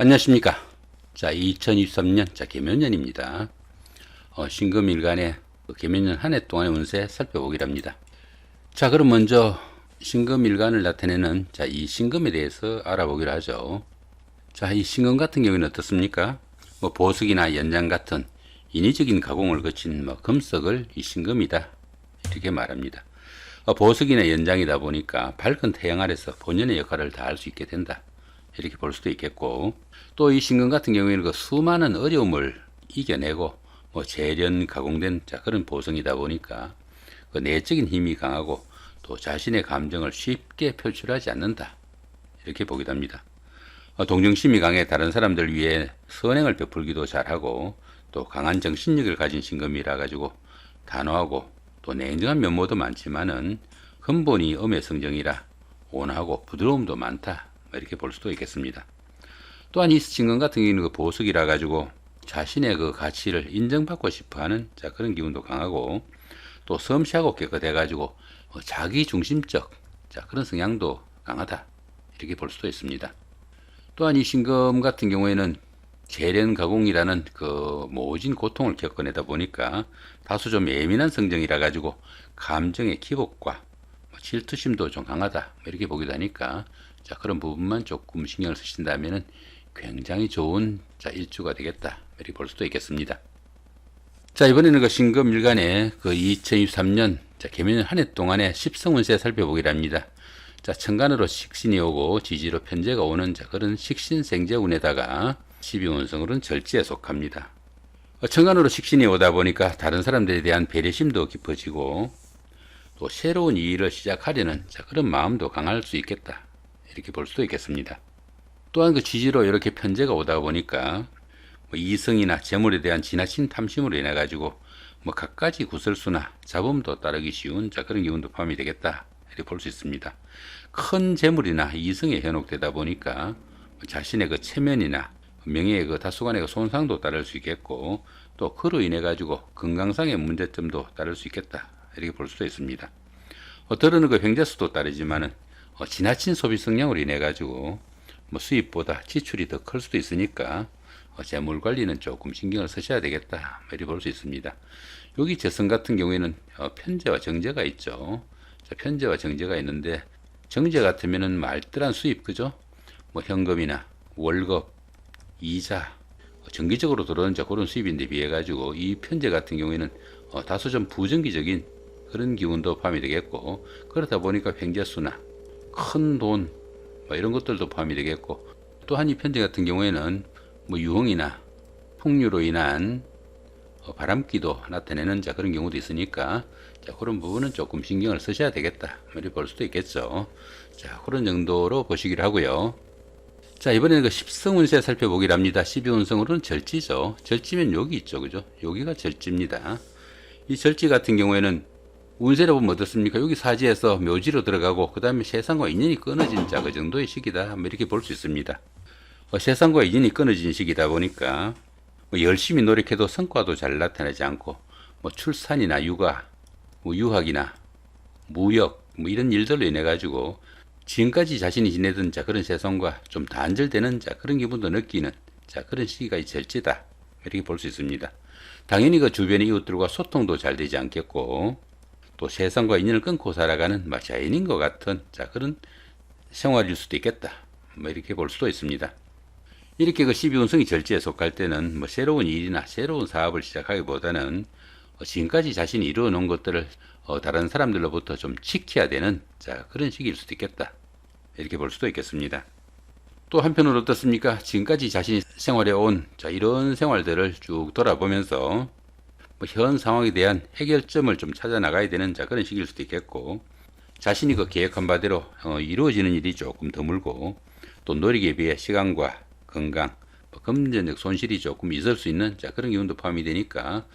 안녕하십니까. 자, 2023년, 자, 개면년입니다. 어, 신금일간의 그 개면년 한 해 동안의 운세 살펴보기로 합니다. 자, 그럼 먼저 신금일간을 나타내는 자, 이 신금에 대해서 알아보기로 하죠. 자, 이 신금 같은 경우는 어떻습니까? 뭐 보석이나 연장 같은 인위적인 가공을 거친 뭐 금속을 이 신금이다. 이렇게 말합니다. 어, 보석이나 연장이다 보니까 밝은 태양 아래서 본연의 역할을 다할 수 있게 된다. 이렇게 볼 수도 있겠고. 또 이 신금 같은 경우에는 그 수많은 어려움을 이겨내고 뭐 재련 가공된 자 그런 보성이다 보니까 그 내적인 힘이 강하고 또 자신의 감정을 쉽게 표출하지 않는다. 이렇게 보기도 합니다. 어, 동정심이 강해 다른 사람들 위해 선행을 베풀기도 잘하고 또 강한 정신력을 가진 신금이라 가지고 단호하고 또 냉정한 면모도 많지만은 근본이 음의 성정이라 온하고 부드러움도 많다. 뭐 이렇게 볼 수도 있겠습니다. 또한 이 신금 같은 경우는 그 보석이라 가지고 자신의 그 가치를 인정받고 싶어하는 자 그런 기운도 강하고 또 섬시하고 깨끗해 가지고 어, 자기 중심적 자 그런 성향도 강하다 이렇게 볼 수도 있습니다. 또한 이 신금 같은 경우에는 재련 가공이라는 그 모진 고통을 겪어내다 보니까 다소 좀 예민한 성정이라 가지고 감정의 기복과 뭐 질투심도 좀 강하다 뭐 이렇게 보기도 하니까 자 그런 부분만 조금 신경을 쓰신다면은 굉장히 좋은 자 일주가 되겠다 이렇게 볼 수도 있겠습니다. 자 이번에는 그 신금 일간의 그 2023년 자 개면 한 해 동안의 십성운세 살펴보기로 합니다. 자 천간으로 식신이 오고 지지로 편제가 오는 자 그런 식신생제운에다가 12운성으로는 절지에 속합니다. 어, 천간으로 식신이 오다 보니까 다른 사람들에 대한 배려심도 깊어지고 또 새로운 일을 시작하려는 자 그런 마음도 강할 수 있겠다 이렇게 볼 수도 있겠습니다. 또한 그 지지로 이렇게 편제가 오다 보니까 뭐 이성이나 재물에 대한 지나친 탐심으로 인해 가지고 뭐 갖가지 구설수나 잡음도 따르기 쉬운 자 그런 기운도 포함이 되겠다 이렇게 볼 수 있습니다. 큰 재물이나 이성에 현혹되다 보니까 뭐 자신의 그 체면이나 명예의 그 다소간의 그 손상도 따를 수 있겠고 또 그로 인해 가지고 건강상의 문제점도 따를 수 있겠다 이렇게 볼 수도 있습니다. 어떨은 그 횡재수도 따르지만은 어, 지나친 소비 성향으로 인해 가지고 뭐 수입보다 지출이 더 클 수도 있으니까 어, 재물 관리는 조금 신경을 쓰셔야 되겠다 이렇게 볼 수 있습니다. 여기 재성 같은 경우에는 어, 편제와 정제가 있죠. 자, 편제와 정제가 있는데 정제 같으면은 말들한 수입 그죠? 뭐 현금이나 월급, 이자 어, 정기적으로 들어오는 자 그런 수입인데 비해 가지고 이 편제 같은 경우에는 어, 다소 좀 부정기적인 그런 기운도 포함이 되겠고 그러다 보니까 횡재수나 큰 돈 뭐 이런 것들도 포함이 되겠고 또한 이 편제 같은 경우에는 뭐 유흥이나 풍류로 인한 어, 바람기도 나타내는 자 그런 경우도 있으니까 자 그런 부분은 조금 신경을 쓰셔야 되겠다. 이렇게 볼 수도 있겠죠. 자 그런 정도로 보시기로 하고요. 자 이번에는 그 십성운세 살펴보기로 합니다. 12운성으로는 절지죠. 절지면 여기 있죠. 그죠? 여기가 절지입니다. 이 절지 같은 경우에는 운세를 보면 어떻습니까? 여기 사지에서 묘지로 들어가고 그 다음에 세상과 인연이 끊어진 자 그 정도의 시기다 뭐 이렇게 볼 수 있습니다. 어, 세상과 인연이 끊어진 시기다 보니까 뭐 열심히 노력해도 성과도 잘 나타나지 않고 뭐 출산이나 육아, 뭐 유학이나 무역 뭐 이런 일들로 인해 가지고 지금까지 자신이 지내던 자 그런 세상과 좀 단절되는 자 그런 기분도 느끼는 자 그런 시기가 이 절제다 이렇게 볼 수 있습니다. 당연히 그 주변의 이웃들과 소통도 잘 되지 않겠고 또 세상과 인연을 끊고 살아가는 막 자연인 것 같은 자 그런 생활일 수도 있겠다. 뭐 이렇게 볼 수도 있습니다. 이렇게 그 12운성이 절지에 속할 때는 뭐 새로운 일이나 새로운 사업을 시작하기보다는 어, 지금까지 자신이 이루어 놓은 것들을 어, 다른 사람들로부터 좀 지켜야 되는 자 그런 시기일 수도 있겠다. 이렇게 볼 수도 있겠습니다. 또 한편으로 어떻습니까? 지금까지 자신이 생활해 온 자 이런 생활들을 쭉 돌아보면서 뭐 현 상황에 대한 해결점을 좀 찾아 나가야 되는 자 그런 시기일 수도 있겠고 자신이 그 계획한 바대로 어, 이루어지는 일이 조금 드물고 또 노력에 비해 시간과 건강, 뭐 금전적 손실이 조금 있을 수 있는 자 그런 기운도 포함이 되니까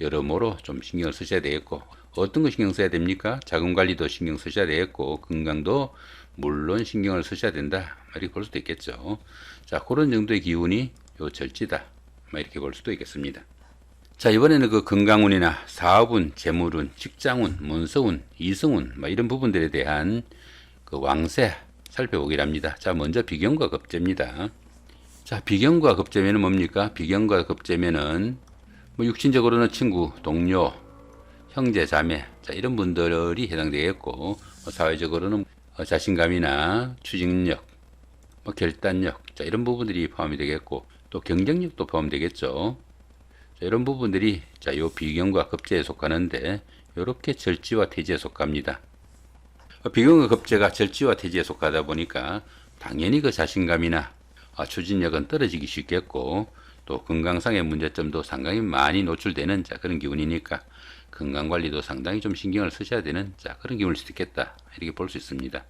여러모로 좀 신경을 쓰셔야 되겠고 어떤 거 신경 써야 됩니까? 자금 관리도 신경 쓰셔야 되겠고 건강도 물론 신경을 쓰셔야 된다 이렇게 볼 수도 있겠죠. 자 그런 정도의 기운이 요 절지다 이렇게 볼 수도 있겠습니다. 자, 이번에는 그 건강운이나 사업운, 재물운, 직장운, 문서운, 이성운, 뭐 이런 부분들에 대한 그 왕세 살펴보기로 합니다. 자, 먼저 비경과 급제입니다. 자, 비경과 급제면은 뭡니까? 비경과 급제면은 뭐 육신적으로는 친구, 동료, 형제, 자매, 자, 이런 분들이 해당되겠고, 뭐 사회적으로는 어, 자신감이나 추진력, 뭐 결단력, 자, 이런 부분들이 포함이 되겠고, 또 경쟁력도 포함되겠죠. 자, 이런 부분들이 자, 요 비경과 급제에 속하는데, 요렇게 절지와 태지에 속합니다. 어, 비경과 급제가 절지와 태지에 속하다 보니까 당연히 그 자신감이나 아, 추진력은 떨어지기 쉽겠고 또 건강상의 문제점도 상당히 많이 노출되는 자 그런 기운이니까 건강 관리도 상당히 좀 신경을 쓰셔야 되는 자 그런 기운일 수도 있겠다 이렇게 볼 수 있습니다.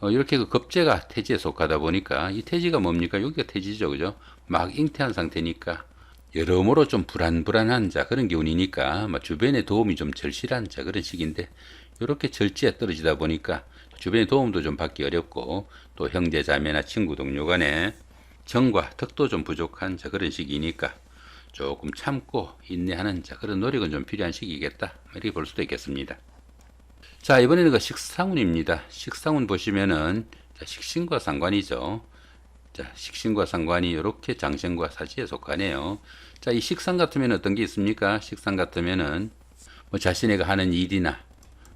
어, 이렇게 그 급제가 태지에 속하다 보니까 이 태지가 뭡니까 여기가 태지죠 그죠 막 잉태한 상태니까 여러모로 좀 불안불안한 자 그런 기운이니까 막 주변의 도움이 좀 절실한 자 그런 시기인데 이렇게 절지에 떨어지다 보니까 주변의 도움도 좀 받기 어렵고 또 형제 자매나 친구 동료 간에 정과 덕도 좀 부족한 자 그런 시기니까 조금 참고 인내하는 자 그런 노력은 좀 필요한 시기겠다 이렇게 볼 수도 있겠습니다. 자 이번에는 그 식상운입니다. 식상운 보시면은 자, 식신과 상관이죠. 자 식신과 상관이 이렇게 장생과 사지에 속하네요. 자 이 식상 같으면 어떤 게 있습니까? 식상 같으면은 뭐 자신에게 하는 일이나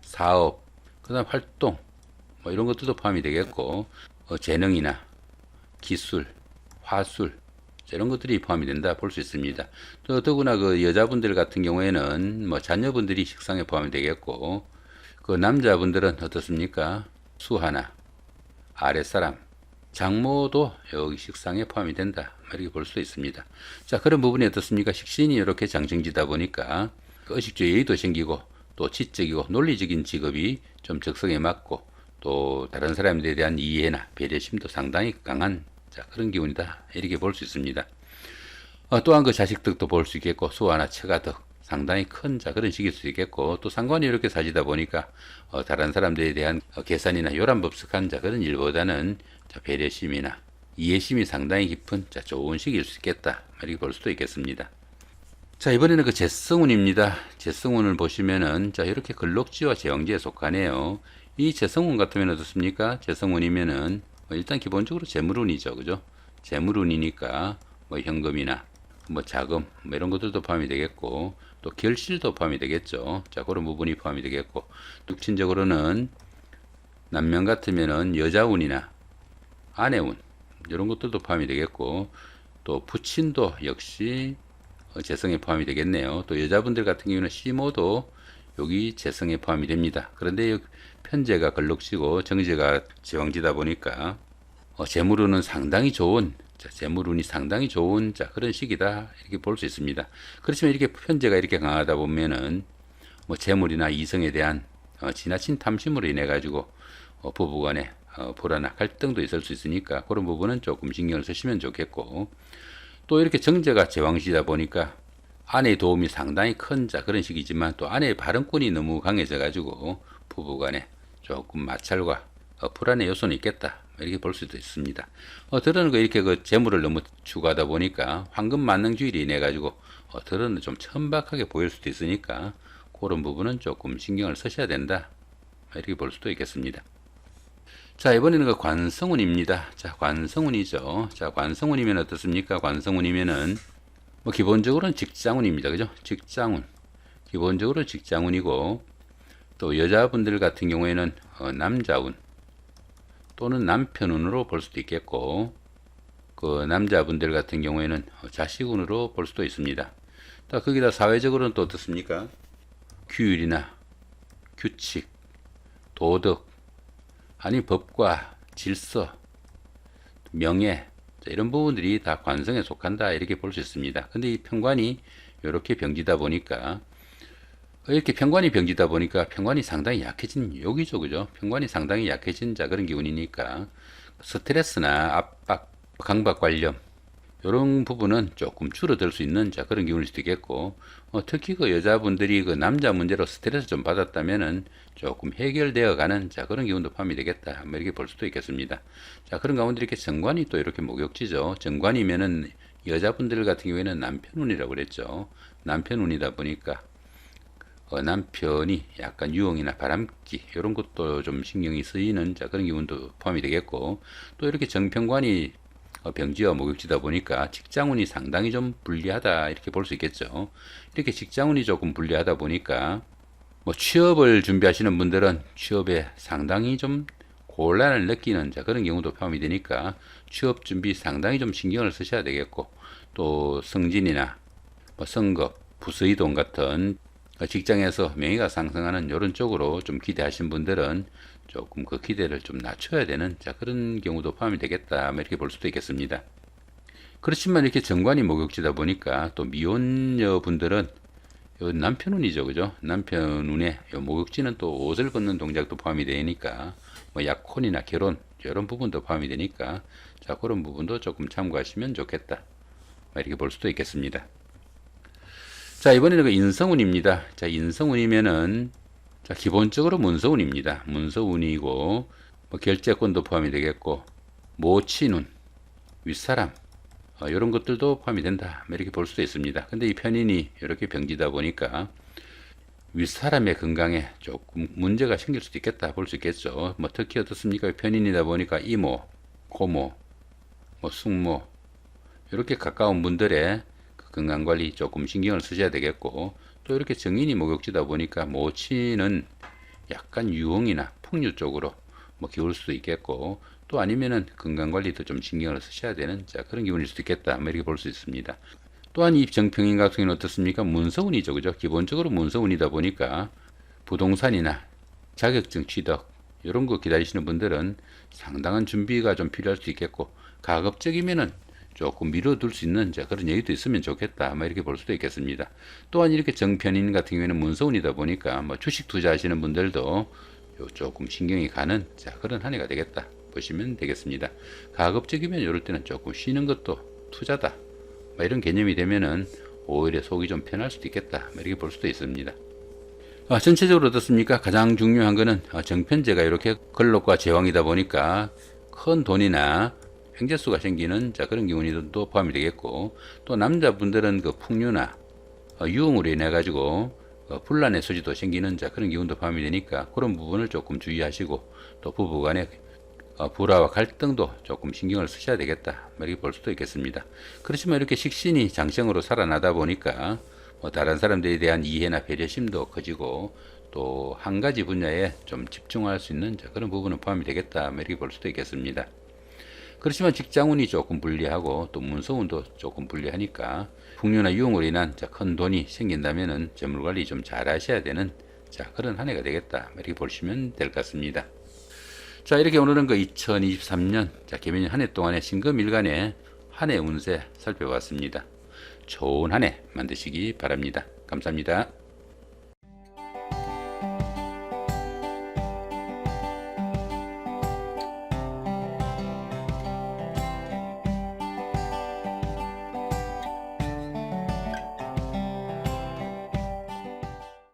사업, 그다음 활동 뭐 이런 것들도 포함이 되겠고 어, 재능이나 기술, 화술 이런 것들이 포함이 된다 볼 수 있습니다. 또 더구나 그 여자분들 같은 경우에는 뭐 자녀분들이 식상에 포함이 되겠고 그 남자분들은 어떻습니까? 수하나 아랫사람 장모도 여기 식상에 포함이 된다 이렇게 볼 수 있습니다. 자 그런 부분이 어떻습니까? 식신이 이렇게 장생지다 보니까 그 의식주 예의도 생기고 또 지적이고 논리적인 직업이 좀 적성에 맞고 또 다른 사람들에 대한 이해나 배려심도 상당히 강한 자, 그런 기운이다. 이렇게 볼 수 있습니다. 어, 또한 그 자식덕도 볼 수 있겠고, 수화나 처가덕, 상당히 큰 자, 그런 식일 수 있겠고, 또 상관이 이렇게 사지다 보니까, 어, 다른 사람들에 대한 어, 계산이나 요란법석한 자, 그런 일보다는 자, 배려심이나 이해심이 상당히 깊은 자, 좋은 시기일 수 있겠다. 이렇게 볼 수도 있겠습니다. 자, 이번에는 그 재성운입니다. 재성운을 보시면은, 자, 이렇게 근록지와 제왕지에 속하네요. 이 재성운 같으면 어떻습니까? 재성운이면은, 뭐 일단 기본적으로 재물운이죠. 그죠? 재물운이니까 뭐 현금이나 뭐 자금 뭐 이런 것들도 포함이 되겠고 또 결실도 포함이 되겠죠. 자, 그런 부분이 포함이 되겠고 육친적으로는 남면 같으면은 여자운이나 아내운 이런 것들도 포함이 되겠고 또 부친도 역시 어, 재성에 포함이 되겠네요. 또 여자분들 같은 경우는 시모도 여기 재성에 포함이 됩니다. 그런데 편제가 걸럭지고 정제가 지왕지다 보니까 어, 재물운은 상당히 좋은 자, 재물운이 상당히 좋은 자 그런 시기다 이렇게 볼 수 있습니다. 그렇지만 이렇게 편제가 이렇게 강하다 보면은 뭐 재물이나 이성에 대한 어, 지나친 탐심으로 인해 가지고 어, 부부간에 어, 불안나 갈등도 있을 수 있으니까 그런 부분은 조금 신경을 쓰시면 좋겠고 또 이렇게 정제가 제왕시다 보니까 아내의 도움이 상당히 큰 자 그런 식이지만 또 아내의 발언권이 너무 강해져 가지고 부부간에 조금 마찰과 어, 불안의 요소는 있겠다 이렇게 볼 수도 있습니다. 어, 들어는 그 이렇게 그 재물을 너무 추구하다 보니까 황금 만능주의로 인해 가지고 어, 들어는 좀 천박하게 보일 수도 있으니까 그런 부분은 조금 신경을 쓰셔야 된다 이렇게 볼 수도 있겠습니다. 자 이번에는 그 관성운입니다. 자 관성운이죠. 자 관성운이면 어떻습니까? 관성운이면은 뭐 기본적으로는 직장운입니다. 그죠? 직장운. 기본적으로 직장운이고 또 여자분들 같은 경우에는 어, 남자운 또는 남편운으로 볼 수도 있겠고 그 남자분들 같은 경우에는 어, 자식운으로 볼 수도 있습니다. 또 거기다 사회적으로는 또 어떻습니까? 규율이나 규칙, 도덕, 아니 법과 질서, 명예 이런 부분들이 다 관성에 속한다 이렇게 볼 수 있습니다. 근데 이 평관이 이렇게 병지다 보니까 이렇게 평관이 병지다 보니까 평관이 상당히 약해진 여기죠, 그죠? 평관이 상당히 약해진 자 그런 기운이니까 스트레스나 압박, 강박 관련 이런 부분은 조금 줄어들 수 있는 자 그런 기운일 수도 있겠고 어, 특히 그 여자분들이 그 남자 문제로 스트레스 좀 받았다면은 조금 해결되어 가는 자 그런 기운도 포함이 되겠다. 뭐 이렇게 볼 수도 있겠습니다. 자 그런 가운데 이렇게 정관이 또 이렇게 목욕지죠. 정관이면은 여자분들 같은 경우에는 남편 운이라고 그랬죠. 남편 운이다 보니까 어, 남편이 약간 유흥이나 바람기 이런 것도 좀 신경이 쓰이는 자 그런 기운도 포함이 되겠고 또 이렇게 정편관이 어, 병지와 목욕지다 보니까 직장운이 상당히 좀 불리하다 이렇게 볼 수 있겠죠. 이렇게 직장운이 조금 불리하다 보니까 뭐 취업을 준비하시는 분들은 취업에 상당히 좀 곤란을 느끼는 자 그런 경우도 포함이 되니까 취업 준비 상당히 좀 신경을 쓰셔야 되겠고 또 승진이나 뭐 선거, 부서이동 같은 직장에서 명예가 상승하는 이런 쪽으로 좀 기대하신 분들은 조금 그 기대를 좀 낮춰야 되는 자 그런 경우도 포함이 되겠다 뭐 이렇게 볼 수도 있겠습니다. 그렇지만 이렇게 정관이 목욕지다 보니까 또 미혼녀 분들은 요 남편 운이죠, 그죠? 남편 운에 요 목욕지는 또 옷을 벗는 동작도 포함이 되니까 뭐 약혼이나 결혼 이런 부분도 포함이 되니까 자 그런 부분도 조금 참고하시면 좋겠다 뭐 이렇게 볼 수도 있겠습니다. 자 이번에는 그 인성운입니다. 자 인성운이면은 자 기본적으로 문서운입니다. 문서운이고 뭐 결재권도 포함이 되겠고 모친운 윗사람 어, 이런 것들도 포함이 된다 뭐 이렇게 볼 수도 있습니다. 근데 이 편인이 이렇게 병지다 보니까 윗사람의 건강에 조금 문제가 생길 수도 있겠다 볼 수 있겠죠. 뭐 특히 어떻습니까? 편인이다 보니까 이모, 고모, 뭐 숙모 이렇게 가까운 분들의 그 건강 관리 조금 신경을 쓰셔야 되겠고 또 이렇게 정인이 목욕지다 보니까 모친은 약간 유흥이나 풍류 쪽으로 뭐 기울 수도 있겠고 또 아니면은 건강 관리도 좀 신경을 쓰셔야 되는 자 그런 기운일 수도 있겠다 뭐 이렇게 볼 수 있습니다. 또한 이 정평인 같은 경우는 어떻습니까? 문서운이죠, 그죠? 기본적으로 문서운이다 보니까 부동산이나 자격증 취득 이런 거 기다리시는 분들은 상당한 준비가 좀 필요할 수 있겠고 가급적이면은 조금 미뤄둘 수 있는 자 그런 여유도 있으면 좋겠다 뭐 이렇게 볼 수도 있겠습니다. 또한 이렇게 정편인 같은 경우에는 문서운이다 보니까 뭐 주식 투자하시는 분들도 요 조금 신경이 가는 자 그런 한 해가 되겠다 보시면 되겠습니다. 가급적이면 이럴 때는 조금 쉬는 것도 투자다 뭐 이런 개념이 되면은 오히려 속이 좀 편할 수도 있겠다 뭐 이렇게 볼 수도 있습니다. 아, 전체적으로 어떻습니까? 가장 중요한 거는 어, 정편제가 이렇게 걸록과 제왕이다 보니까 큰 돈이나 횡재수가 생기는 자 그런 기운이 또 포함이 되겠고 또 남자분들은 그 풍류나 어, 유흥으로 인해 가지고 어, 분란의 소지도 생기는 자 그런 기운도 포함이 되니까 그런 부분을 조금 주의하시고 또 부부간의 어, 불화와 갈등도 조금 신경을 쓰셔야 되겠다 뭐 이렇게 볼 수도 있겠습니다. 그렇지만 이렇게 식신이 장생으로 살아나다 보니까 뭐 다른 사람들에 대한 이해나 배려심도 커지고 또 한 가지 분야에 좀 집중할 수 있는 자 그런 부분은 포함이 되겠다 뭐 이렇게 볼 수도 있겠습니다. 그렇지만 직장운이 조금 불리하고 또 문서운도 조금 불리하니까 풍류나 유흥으로 인한 자, 큰 돈이 생긴다면은 재물 관리 좀 잘 하셔야 되는 자 그런 한 해가 되겠다 뭐 이렇게 보시면 될 것 같습니다. 자 이렇게 오늘은 그 2023년 자 개면년 한 해 동안의 신금일간의 한 해 운세 살펴봤습니다. 좋은 한 해 만드시기 바랍니다. 감사합니다.